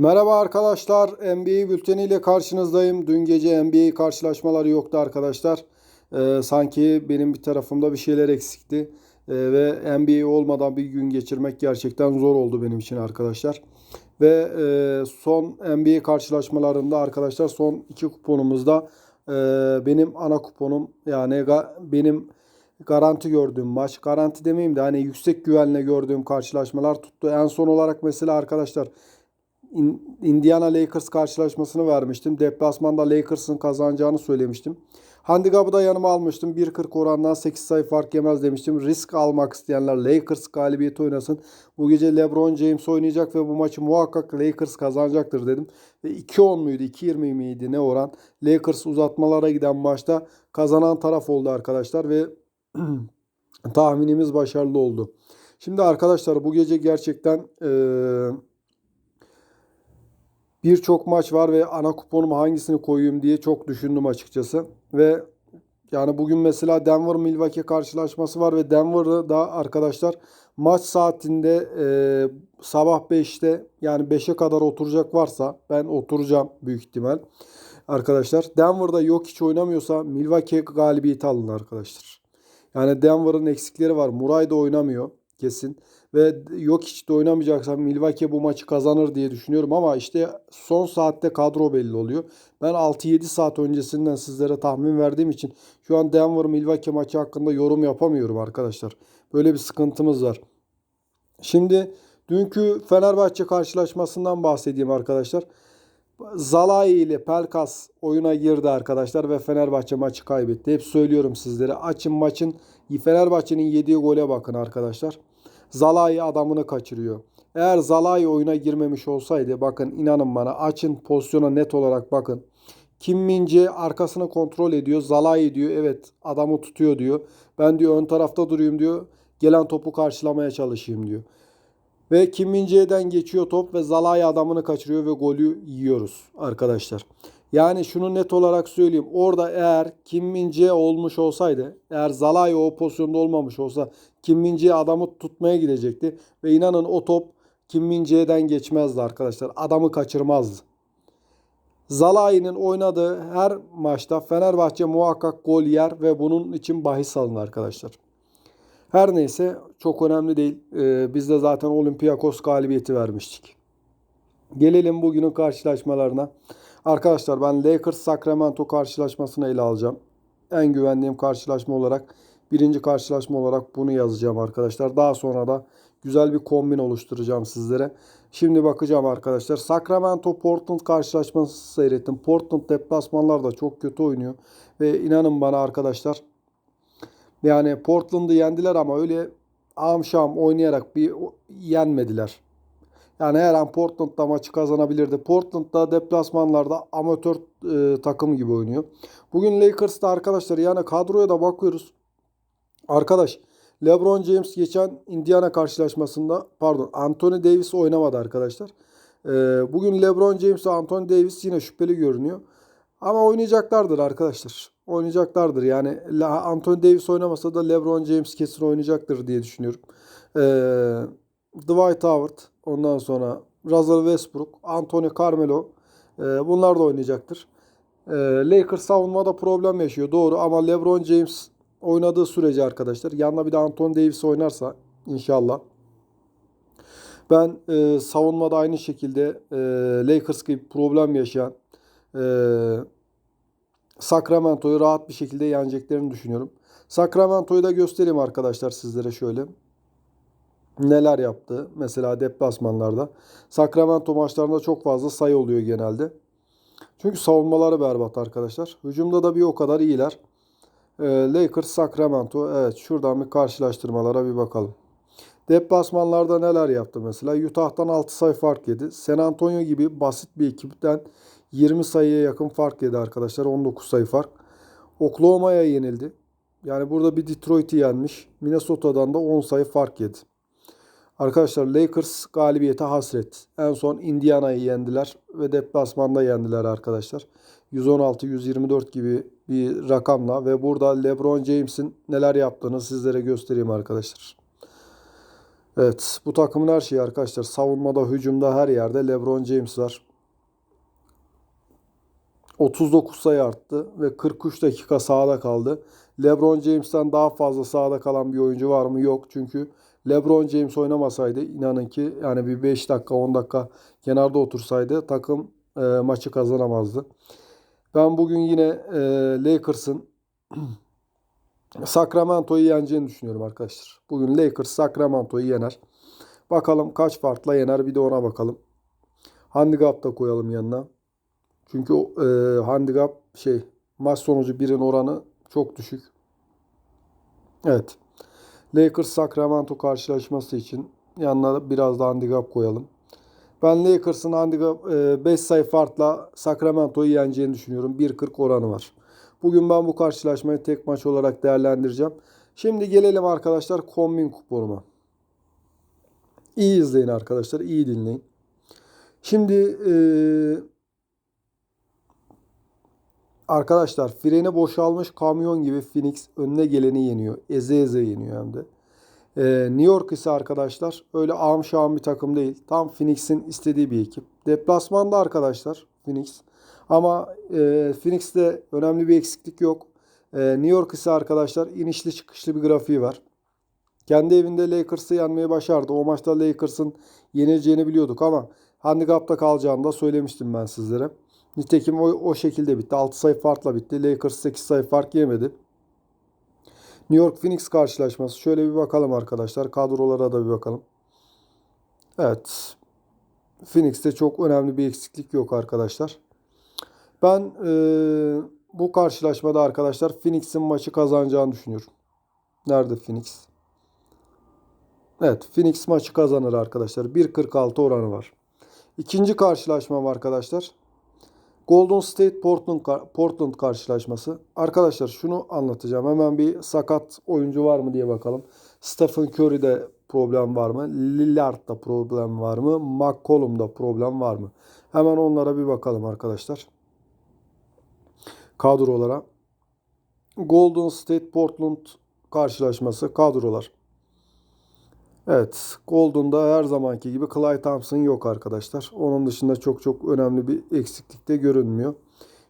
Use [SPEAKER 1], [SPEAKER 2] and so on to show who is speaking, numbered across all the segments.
[SPEAKER 1] Merhaba arkadaşlar. NBA bülteni ile karşınızdayım. Dün gece NBA karşılaşmaları yoktu arkadaşlar. Ee, sanki benim bir tarafımda bir şeyler eksikti. Ee, ve NBA olmadan bir gün geçirmek gerçekten zor oldu benim için arkadaşlar. Ve e, son NBA karşılaşmalarında arkadaşlar son iki kuponumuzda e, benim ana kuponum yani ga- benim garanti gördüğüm maç. Garanti demeyeyim de hani yüksek güvenle gördüğüm karşılaşmalar tuttu. En son olarak mesela arkadaşlar Indiana Lakers karşılaşmasını vermiştim. Deplasmanda Lakers'ın kazanacağını söylemiştim. Handikapı da yanıma almıştım. 1.40 orandan 8 sayı fark yemez demiştim. Risk almak isteyenler Lakers galibiyeti oynasın. Bu gece LeBron James oynayacak ve bu maçı muhakkak Lakers kazanacaktır dedim. Ve 2.10 muydu 2.20 miydi ne oran? Lakers uzatmalara giden maçta kazanan taraf oldu arkadaşlar ve tahminimiz başarılı oldu. Şimdi arkadaşlar bu gece gerçekten eee Birçok maç var ve ana kuponuma hangisini koyayım diye çok düşündüm açıkçası. Ve yani bugün mesela Denver Milwaukee karşılaşması var ve Denver'da arkadaşlar maç saatinde e, sabah 5'te yani 5'e kadar oturacak varsa ben oturacağım büyük ihtimal. Arkadaşlar Denver'da yok hiç oynamıyorsa Milwaukee galibiyeti alın arkadaşlar. Yani Denver'ın eksikleri var. Muray da oynamıyor kesin. Ve yok hiç de oynamayacaksa Milwaukee bu maçı kazanır diye düşünüyorum. Ama işte son saatte kadro belli oluyor. Ben 6-7 saat öncesinden sizlere tahmin verdiğim için şu an Denver Milwaukee maçı hakkında yorum yapamıyorum arkadaşlar. Böyle bir sıkıntımız var. Şimdi dünkü Fenerbahçe karşılaşmasından bahsedeyim arkadaşlar. Zalai ile Pelkas oyuna girdi arkadaşlar ve Fenerbahçe maçı kaybetti. Hep söylüyorum sizlere. Açın maçın Fenerbahçe'nin yediği gole bakın arkadaşlar. Zalai adamını kaçırıyor. Eğer Zalai oyuna girmemiş olsaydı bakın inanın bana açın pozisyona net olarak bakın. Kim Mince arkasını kontrol ediyor. Zalai diyor evet adamı tutuyor diyor. Ben diyor ön tarafta durayım diyor. Gelen topu karşılamaya çalışayım diyor. Ve Kim Min-jae'den geçiyor top ve Zalai adamını kaçırıyor ve golü yiyoruz arkadaşlar. Yani şunu net olarak söyleyeyim. Orada eğer Kim Min-jae olmuş olsaydı, eğer Zalai o pozisyonda olmamış olsa Kim Min-jae adamı tutmaya gidecekti. Ve inanın o top Kim Min-jae'den geçmezdi arkadaşlar. Adamı kaçırmazdı. Zalai'nin oynadığı her maçta Fenerbahçe muhakkak gol yer ve bunun için bahis alın arkadaşlar. Her neyse çok önemli değil. Ee, biz de zaten Olympiakos galibiyeti vermiştik. Gelelim bugünün karşılaşmalarına. Arkadaşlar ben Lakers Sacramento karşılaşmasını ele alacağım. En güvendiğim karşılaşma olarak birinci karşılaşma olarak bunu yazacağım arkadaşlar. Daha sonra da güzel bir kombin oluşturacağım sizlere. Şimdi bakacağım arkadaşlar. Sacramento Portland karşılaşması seyrettim. Portland deplasmanlarda çok kötü oynuyor. Ve inanın bana arkadaşlar yani Portland'ı yendiler ama öyle amşam oynayarak bir yenmediler. Yani her an Portland'da maçı kazanabilirdi. Portland'da deplasmanlarda amatör e, takım gibi oynuyor. Bugün Lakers'ta arkadaşlar yani kadroya da bakıyoruz. Arkadaş LeBron James geçen Indiana karşılaşmasında pardon Anthony Davis oynamadı arkadaşlar. E, bugün LeBron James ve Anthony Davis yine şüpheli görünüyor. Ama oynayacaklardır arkadaşlar. Oynayacaklardır. Yani Anthony Davis oynamasa da LeBron James kesin oynayacaktır diye düşünüyorum. Ee, Dwight Howard, ondan sonra Russell Westbrook, Anthony Carmelo e, bunlar da oynayacaktır. E, Lakers savunmada problem yaşıyor doğru ama LeBron James oynadığı sürece arkadaşlar yanına bir de Anthony Davis oynarsa inşallah ben e, savunmada aynı şekilde e, Lakers gibi problem yaşayan e, Sacramento'yu rahat bir şekilde yeneceklerini düşünüyorum. Sacramento'yu da göstereyim arkadaşlar sizlere şöyle. Neler yaptı mesela deplasmanlarda. Sacramento maçlarında çok fazla sayı oluyor genelde. Çünkü savunmaları berbat arkadaşlar. Hücumda da bir o kadar iyiler. Ee, Lakers, Sacramento. Evet şuradan bir karşılaştırmalara bir bakalım. Deplasmanlarda neler yaptı mesela? Utah'tan 6 sayı fark yedi. San Antonio gibi basit bir ekipten 20 sayıya yakın fark yedi arkadaşlar. 19 sayı fark. Oklahoma'ya yenildi. Yani burada bir Detroit'i yenmiş. Minnesota'dan da 10 sayı fark yedi. Arkadaşlar Lakers galibiyete hasret. En son Indiana'yı yendiler ve deplasmanda yendiler arkadaşlar. 116-124 gibi bir rakamla ve burada LeBron James'in neler yaptığını sizlere göstereyim arkadaşlar. Evet, bu takımın her şeyi arkadaşlar. Savunmada, hücumda her yerde LeBron James var. 39 sayı arttı ve 43 dakika sahada kaldı. LeBron James'ten daha fazla sahada kalan bir oyuncu var mı? Yok. Çünkü LeBron James oynamasaydı inanın ki yani bir 5 dakika 10 dakika kenarda otursaydı takım e, maçı kazanamazdı. Ben bugün yine e, Lakers'ın Sacramento'yu yeneceğini düşünüyorum arkadaşlar. Bugün Lakers Sacramento'yu yener. Bakalım kaç farkla yener bir de ona bakalım. Handicap da koyalım yanına. Çünkü e, handicap şey maç sonucu birin oranı çok düşük. Evet. Lakers Sacramento karşılaşması için yanına biraz da handicap koyalım. Ben Lakers'ın handicap 5 sayı farkla Sacramento'yu yeneceğini düşünüyorum. 1.40 oranı var. Bugün ben bu karşılaşmayı tek maç olarak değerlendireceğim. Şimdi gelelim arkadaşlar kombin kuponuma. İyi izleyin arkadaşlar, iyi dinleyin. Şimdi eee Arkadaşlar freni boşalmış kamyon gibi Phoenix önüne geleni yeniyor. Eze eze yeniyor hem de. Ee, New York ise arkadaşlar öyle ağam şahım bir takım değil. Tam Phoenix'in istediği bir ekip. Deplasmanda arkadaşlar Phoenix. Ama e, Phoenix'te önemli bir eksiklik yok. E, New York ise arkadaşlar inişli çıkışlı bir grafiği var. Kendi evinde Lakers'ı yenmeyi başardı. O maçta Lakers'ın yenileceğini biliyorduk ama handikapta kalacağını da söylemiştim ben sizlere. Nitekim o, o şekilde bitti. 6 sayı farkla bitti. Lakers 8 sayı fark yemedi. New York Phoenix karşılaşması. Şöyle bir bakalım arkadaşlar. Kadrolara da bir bakalım. Evet. Phoenix'te çok önemli bir eksiklik yok arkadaşlar. Ben e, bu karşılaşmada arkadaşlar Phoenix'in maçı kazanacağını düşünüyorum. Nerede Phoenix? Evet Phoenix maçı kazanır arkadaşlar. 1.46 oranı var. İkinci karşılaşmam arkadaşlar. Golden State Portland Portland karşılaşması. Arkadaşlar şunu anlatacağım. Hemen bir sakat oyuncu var mı diye bakalım. Stephen Curry'de problem var mı? Lillard'da problem var mı? McCollum'da problem var mı? Hemen onlara bir bakalım arkadaşlar. Kadrolara. Golden State Portland karşılaşması kadrolar. Evet, Golden'da her zamanki gibi Clay Thompson yok arkadaşlar. Onun dışında çok çok önemli bir eksiklik de görünmüyor.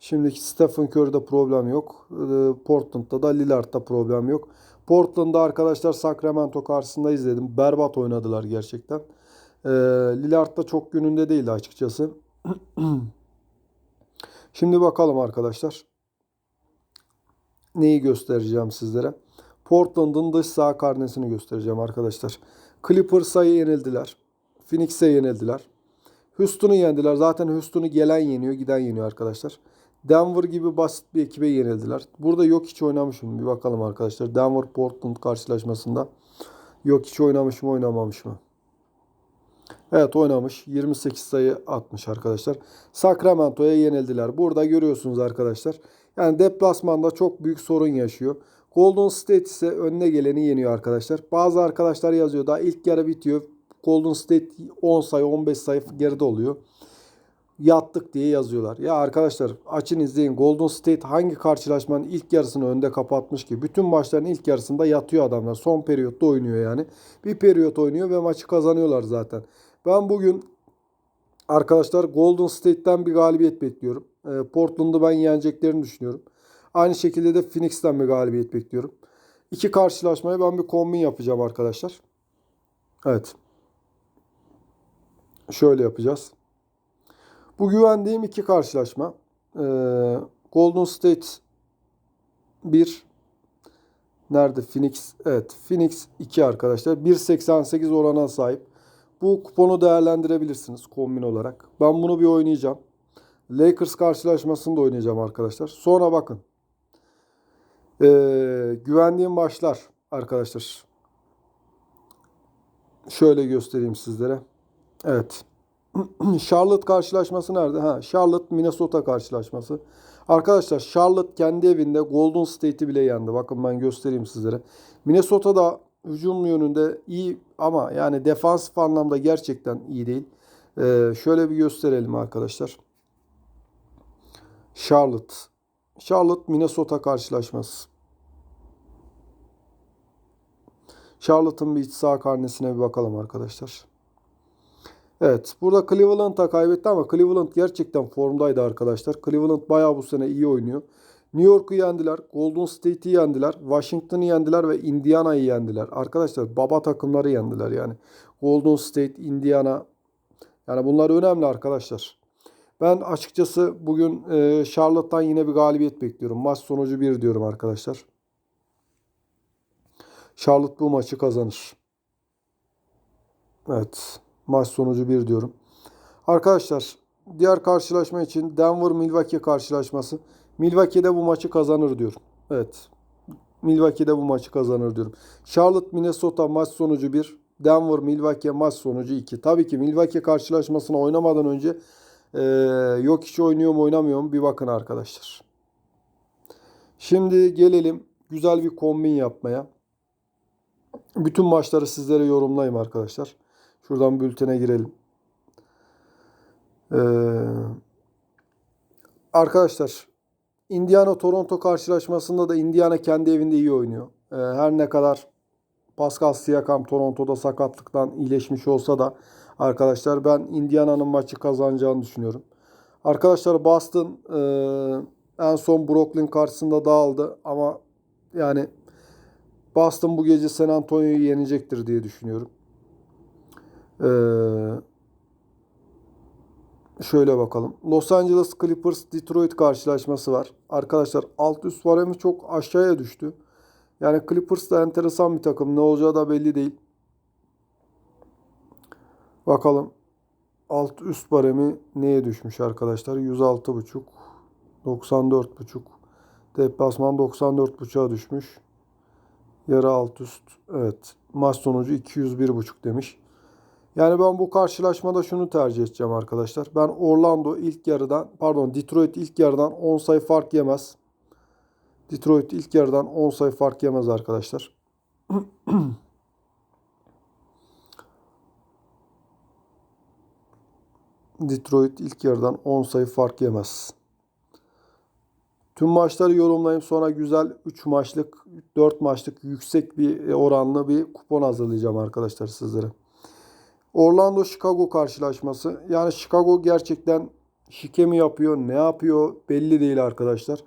[SPEAKER 1] Şimdiki Stephen Curry'de problem yok. Ee, Portland'da da Lillard'da problem yok. Portland'da arkadaşlar Sacramento karşısında izledim. Berbat oynadılar gerçekten. Ee, Lillard da çok gününde değildi açıkçası. Şimdi bakalım arkadaşlar. Neyi göstereceğim sizlere? Portland'ın dış saha karnesini göstereceğim arkadaşlar. Clippers'a yenildiler. Phoenix'e yenildiler. Houston'u yendiler. Zaten Houston'u gelen yeniyor, giden yeniyor arkadaşlar. Denver gibi basit bir ekibe yenildiler. Burada yok hiç oynamışım. Bir bakalım arkadaşlar. Denver Portland karşılaşmasında yok hiç oynamış mı oynamamış mı? Evet oynamış. 28 sayı atmış arkadaşlar. Sacramento'ya yenildiler. Burada görüyorsunuz arkadaşlar. Yani deplasmanda çok büyük sorun yaşıyor. Golden State ise önüne geleni yeniyor arkadaşlar. Bazı arkadaşlar yazıyor daha ilk yarı bitiyor. Golden State 10 sayı 15 sayı geride oluyor. Yattık diye yazıyorlar. Ya arkadaşlar açın izleyin. Golden State hangi karşılaşmanın ilk yarısını önde kapatmış ki? Bütün maçların ilk yarısında yatıyor adamlar. Son periyotta oynuyor yani. Bir periyot oynuyor ve maçı kazanıyorlar zaten. Ben bugün arkadaşlar Golden State'ten bir galibiyet bekliyorum. Ee, Portland'ı ben yeneceklerini düşünüyorum. Aynı şekilde de Phoenix'ten bir galibiyet bekliyorum. İki karşılaşmaya ben bir kombin yapacağım arkadaşlar. Evet. Şöyle yapacağız. Bu güvendiğim iki karşılaşma. Golden State 1 Nerede? Phoenix. Evet. Phoenix 2 arkadaşlar. 1.88 orana sahip. Bu kuponu değerlendirebilirsiniz kombin olarak. Ben bunu bir oynayacağım. Lakers karşılaşmasını da oynayacağım arkadaşlar. Sonra bakın. Ee, güvendiğim maçlar arkadaşlar. Şöyle göstereyim sizlere. Evet. Charlotte karşılaşması nerede? Ha, Charlotte Minnesota karşılaşması. Arkadaşlar Charlotte kendi evinde Golden State'i bile yendi. Bakın ben göstereyim sizlere. Minnesota da hücum yönünde iyi ama yani defansif anlamda gerçekten iyi değil. Ee, şöyle bir gösterelim arkadaşlar. Charlotte. Charlotte Minnesota karşılaşması. Charlotte'ın bir iç saha karnesine bir bakalım arkadaşlar. Evet. Burada Cleveland'a kaybetti ama Cleveland gerçekten formdaydı arkadaşlar. Cleveland bayağı bu sene iyi oynuyor. New York'u yendiler. Golden State'i yendiler. Washington'ı yendiler ve Indiana'yı yendiler. Arkadaşlar baba takımları yendiler yani. Golden State, Indiana. Yani bunlar önemli arkadaşlar. Ben açıkçası bugün e, Charlotte'tan yine bir galibiyet bekliyorum. Maç sonucu 1 diyorum arkadaşlar. Charlotte bu maçı kazanır. Evet. Maç sonucu 1 diyorum. Arkadaşlar diğer karşılaşma için Denver Milwaukee karşılaşması. Milwaukee'de bu maçı kazanır diyorum. Evet. Milwaukee'de bu maçı kazanır diyorum. Charlotte Minnesota maç sonucu 1. Denver Milwaukee maç sonucu 2. Tabii ki Milwaukee karşılaşmasına oynamadan önce ee, yok hiç oynuyor mu oynamıyor mu bir bakın arkadaşlar. Şimdi gelelim güzel bir kombin yapmaya. Bütün maçları sizlere yorumlayayım arkadaşlar. Şuradan bültene girelim. Ee, arkadaşlar Indiana Toronto karşılaşmasında da Indiana kendi evinde iyi oynuyor. Ee, her ne kadar Pascal Siakam Toronto'da sakatlıktan iyileşmiş olsa da arkadaşlar ben Indiana'nın maçı kazanacağını düşünüyorum. Arkadaşlar Boston e, en son Brooklyn karşısında dağıldı ama yani Boston bu gece San Antonio'yu yenecektir diye düşünüyorum. Ee, şöyle bakalım. Los Angeles Clippers Detroit karşılaşması var. Arkadaşlar alt üst varemi çok aşağıya düştü. Yani Clippers da enteresan bir takım. Ne olacağı da belli değil. Bakalım. Alt üst baremi neye düşmüş arkadaşlar? 106.5 94.5 Deplasman 94.5'a düşmüş. Yarı alt üst. Evet. Maç sonucu 201.5 demiş. Yani ben bu karşılaşmada şunu tercih edeceğim arkadaşlar. Ben Orlando ilk yarıdan pardon Detroit ilk yarıdan 10 sayı fark yemez. Detroit ilk yarıdan 10 sayı fark yemez arkadaşlar. Detroit ilk yarıdan 10 sayı fark yemez. Tüm maçları yorumlayayım sonra güzel 3 maçlık 4 maçlık yüksek bir oranlı bir kupon hazırlayacağım arkadaşlar sizlere. Orlando Chicago karşılaşması. Yani Chicago gerçekten şike mi yapıyor, ne yapıyor belli değil arkadaşlar.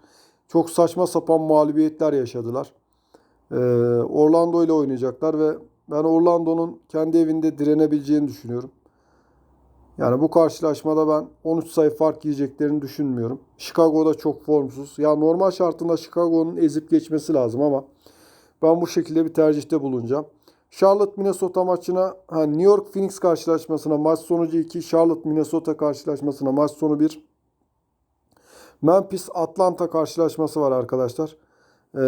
[SPEAKER 1] Çok saçma sapan mağlubiyetler yaşadılar. Ee, Orlando ile oynayacaklar ve ben Orlando'nun kendi evinde direnebileceğini düşünüyorum. Yani bu karşılaşmada ben 13 sayı fark yiyeceklerini düşünmüyorum. Chicago'da çok formsuz. Ya normal şartında Chicago'nun ezip geçmesi lazım ama ben bu şekilde bir tercihte bulunacağım. Charlotte Minnesota maçına, ha, New York Phoenix karşılaşmasına maç sonucu 2, Charlotte Minnesota karşılaşmasına maç sonu 1. Memphis Atlanta karşılaşması var arkadaşlar. Ee,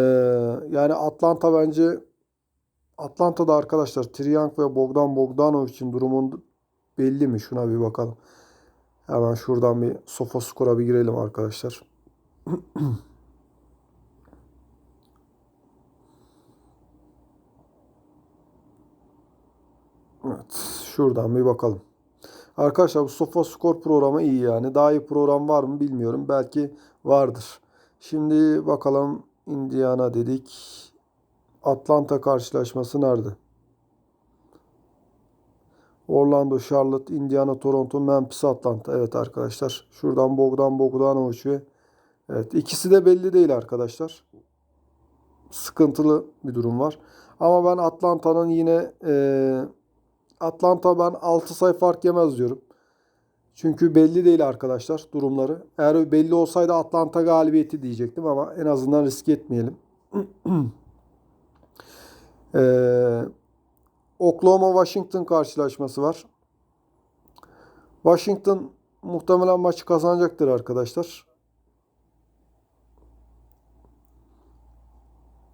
[SPEAKER 1] yani Atlanta bence Atlanta'da arkadaşlar Triyank ve Bogdan Bogdanovic'in durumun belli mi? Şuna bir bakalım. Hemen şuradan bir sofa skora bir girelim arkadaşlar. evet. Şuradan bir bakalım. Arkadaşlar bu Sofa Skor programı iyi yani. Daha iyi program var mı bilmiyorum. Belki vardır. Şimdi bakalım Indiana dedik. Atlanta karşılaşması nerede? Orlando, Charlotte, Indiana, Toronto, Memphis, Atlanta. Evet arkadaşlar. Şuradan Bogdan Bogdanovic ve evet ikisi de belli değil arkadaşlar. Sıkıntılı bir durum var. Ama ben Atlanta'nın yine e, Atlanta ben 6 sayı fark yemez diyorum. Çünkü belli değil arkadaşlar durumları. Eğer belli olsaydı Atlanta galibiyeti diyecektim ama en azından risk etmeyelim. ee, Oklahoma Washington karşılaşması var. Washington muhtemelen maçı kazanacaktır arkadaşlar.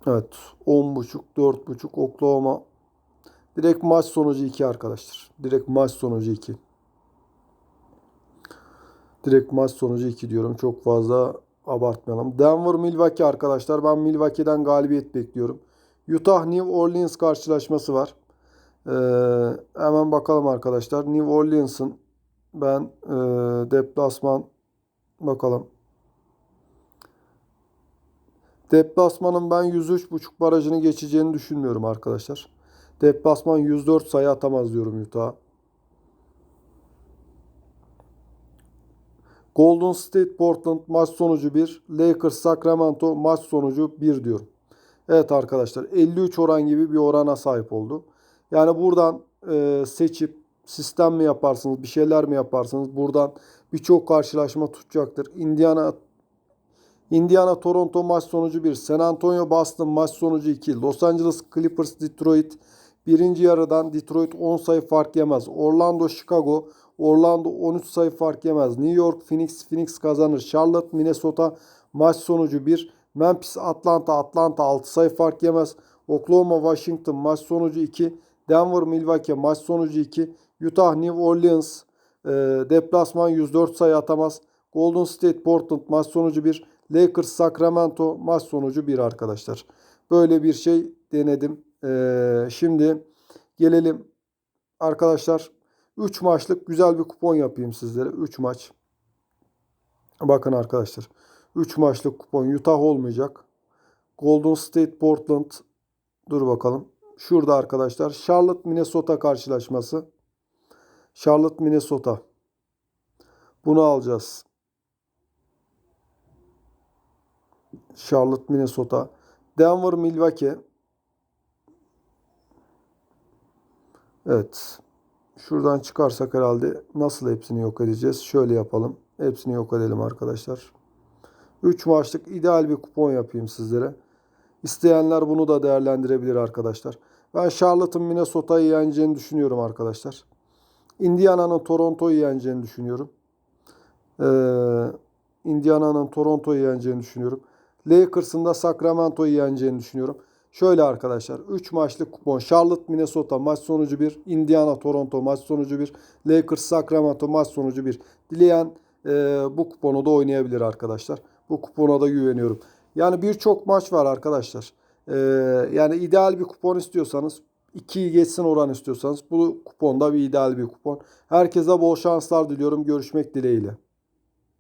[SPEAKER 1] Evet 10.5 4.5 Oklahoma Direkt maç sonucu 2 arkadaşlar. Direkt maç sonucu 2. Direkt maç sonucu 2 diyorum. Çok fazla abartmayalım. Denver Milwaukee arkadaşlar. Ben Milwaukee'den galibiyet bekliyorum. Utah New Orleans karşılaşması var. Ee, hemen bakalım arkadaşlar. New Orleans'ın ben e, deplasman bakalım. Deplasmanın ben 103.5 barajını geçeceğini düşünmüyorum arkadaşlar. Deplasman 104 sayı atamaz diyorum Utah. Golden State Portland maç sonucu 1. Lakers Sacramento maç sonucu 1 diyorum. Evet arkadaşlar 53 oran gibi bir orana sahip oldu. Yani buradan e, seçip sistem mi yaparsınız, bir şeyler mi yaparsınız? Buradan birçok karşılaşma tutacaktır. Indiana Indiana Toronto maç sonucu 1. San Antonio Boston maç sonucu 2. Los Angeles Clippers Detroit birinci yarıdan Detroit 10 sayı fark yemez. Orlando Chicago Orlando 13 sayı fark yemez. New York Phoenix Phoenix kazanır. Charlotte Minnesota maç sonucu 1. Memphis Atlanta Atlanta 6 sayı fark yemez. Oklahoma Washington maç sonucu 2. Denver Milwaukee maç sonucu 2. Utah New Orleans e, deplasman 104 sayı atamaz. Golden State Portland maç sonucu 1. Lakers Sacramento maç sonucu 1 arkadaşlar. Böyle bir şey denedim. E, şimdi gelelim arkadaşlar 3 maçlık güzel bir kupon yapayım sizlere. 3 maç. Bakın arkadaşlar. 3 maçlık kupon. Utah olmayacak. Golden State Portland. Dur bakalım. Şurada arkadaşlar. Charlotte Minnesota karşılaşması. Charlotte Minnesota. Bunu alacağız. Charlotte Minnesota. Denver Milwaukee. Evet. Şuradan çıkarsak herhalde nasıl hepsini yok edeceğiz? Şöyle yapalım. Hepsini yok edelim arkadaşlar. 3 maçlık ideal bir kupon yapayım sizlere. İsteyenler bunu da değerlendirebilir arkadaşlar. Ben Charlotte'ın Minnesota'yı yeneceğini düşünüyorum arkadaşlar. Indiana'nın Toronto'yu yeneceğini düşünüyorum. Ee, Indiana'nın Toronto'yu yeneceğini düşünüyorum. Lakers'ın da Sacramento'yu yeneceğini düşünüyorum. Şöyle arkadaşlar 3 maçlık kupon. Charlotte Minnesota maç sonucu 1. Indiana Toronto maç sonucu 1. Lakers Sacramento maç sonucu 1. Dileyen e, bu kuponu da oynayabilir arkadaşlar. Bu kupona da güveniyorum. Yani birçok maç var arkadaşlar. E, yani ideal bir kupon istiyorsanız 2'yi geçsin oran istiyorsanız bu kuponda bir ideal bir kupon. Herkese bol şanslar diliyorum. Görüşmek dileğiyle.